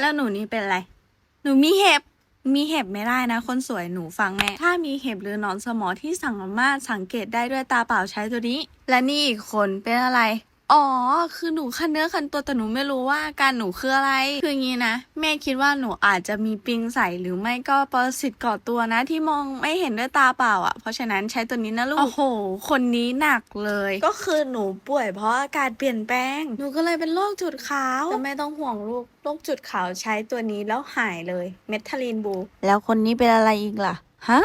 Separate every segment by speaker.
Speaker 1: แล้วหนูนี่เป็นอะไร หนูมีเห็บ มีเห็บไม่ได้นะ คนสวยหนูฟังแม่ ถ้ามีเห็บหรือหนอนสมอที่สามารถสังเกตได้ด้วยตาเปล่าใช้ตัวนี้ และนี่อีกคนเป็นอะไร อ๋อ คือหนูคันเนื้อคันตัวแต่หนูไม่รู้ว่าอาการหนูคืออะไร คืออย่างนี้นะ แม่คิดว่าหนูอาจจะมีปิงใส่หรือไม่ก็ปรสิตเกาะตัวนะที่มองไม่เห็นด้วยตาเปล่าอะ เพราะฉะนั้นใช้ตัวนี้นะลูก โอ้โห คนนี้หนักเลย ก็คือหนูป่วยเพราะอากาศเปลี่ยนแปลง หนูก็เลยเป็นโรคจุดขาวแต่ไม่ต้องห่วงลูก โรคจุดขาวใช้ตัวนี้แล้วหายเลย เมทาลีนบู แล้วคนนี้เป็นอะไรอีกล่ะ ฮะ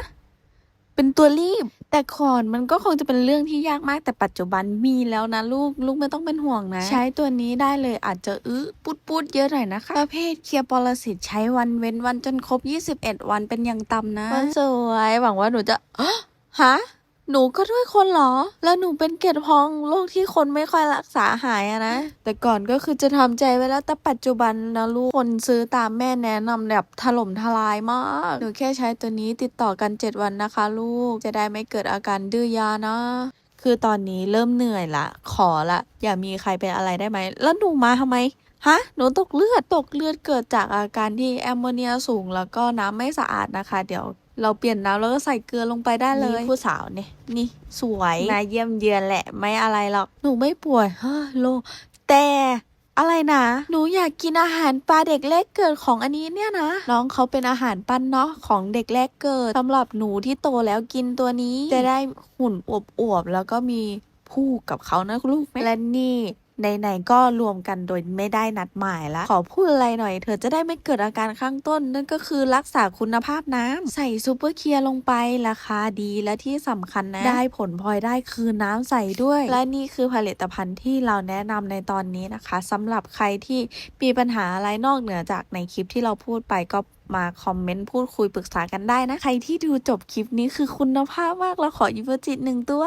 Speaker 1: เป็นตัวรีบ แต่ก่อนมันก็คงจะเป็นเรื่องที่ยากมากแต่ปัจจุบันมีแล้วนะลูกลูกไม่ต้องเป็นห่วงนะ ใช้ตัวนี้ได้เลยอาจจะอื้อปุดปุดๆเยอะหน่อยนะคะ ประเภทเคลียร์ปรสิตใช้วันเว้นวันจนครบ 21 วันเป็นอย่างต่ำนะคนสวยหวังว่าหนูจะฮะ หนูก็ด้วยคนเหรอ แล้วหนูเป็นเกล็ดพองโรคที่คนไม่ค่อยรักษาหายอะนะ แต่ก่อนก็คือจะทำใจไว้แล้ว แต่ปัจจุบันนะลูก คนซื้อตามแม่แนะนำแบบถล่มทลายมาก หนูแค่ใช้ตัวนี้ติดต่อกัน 7 วันนะคะ ลูก จะได้ไม่เกิดอาการดื้อยานะ คือตอนนี้เริ่มเหนื่อยละ ขอละ อย่ามีใครเป็นอะไรได้ไหม แล้วหนูมาทำไมฮะหนูตกเลือดตกเลือดเกิดจากอาการที่แอมโมเนียสูงแล้วก็น้ำไม่สะอาดนะคะ เดี๋ยว เราเปลี่ยนน้ำแล้วก็ใส่เกลือลงไปได้เลยผู้สาวเนี่ยนี่สวยมาเยี่ยมเยือนแหละ ไม่อะไรหรอก หนูไม่ป่วยเฮ้อโลแต่อะไรนะ หนูอยากกินอาหารปลาเด็กแรกเกิดของอันนี้เนี่ยนะ น้องเขาเป็นอาหารปั้นเนาะของเด็กแรกเกิดสำหรับหนูที่โตแล้วกินตัวนี้ จะได้หุ่นอวบๆแล้วก็มีผู้กับเขานะลูกและนี่ ไหนๆก็รวมกันโดยไม่ได้นัดหมายแล้วขอพูดอะไรหน่อย เธอจะได้ไม่เกิดอาการข้างต้น นั่นก็คือรักษาคุณภาพน้ำใส่ซูเปอร์เคียร์ลงไปราคาดีและที่สำคัญนะ ได้ผลพลอยได้คือน้ำใสด้วย และนี่คือผลิตภัณฑ์ที่เราแนะนำในตอนนี้นะคะสำหรับใครที่มีปัญหาอะไรนอกเหนือจากในคลิปที่เราพูดไปก็มาคอมเมนต์พูดคุยปรึกษากันได้นะ ใครที่ดูจบคลิปนี้คือคุณภาพมากเราขออีโมจิตหนึ่งตัว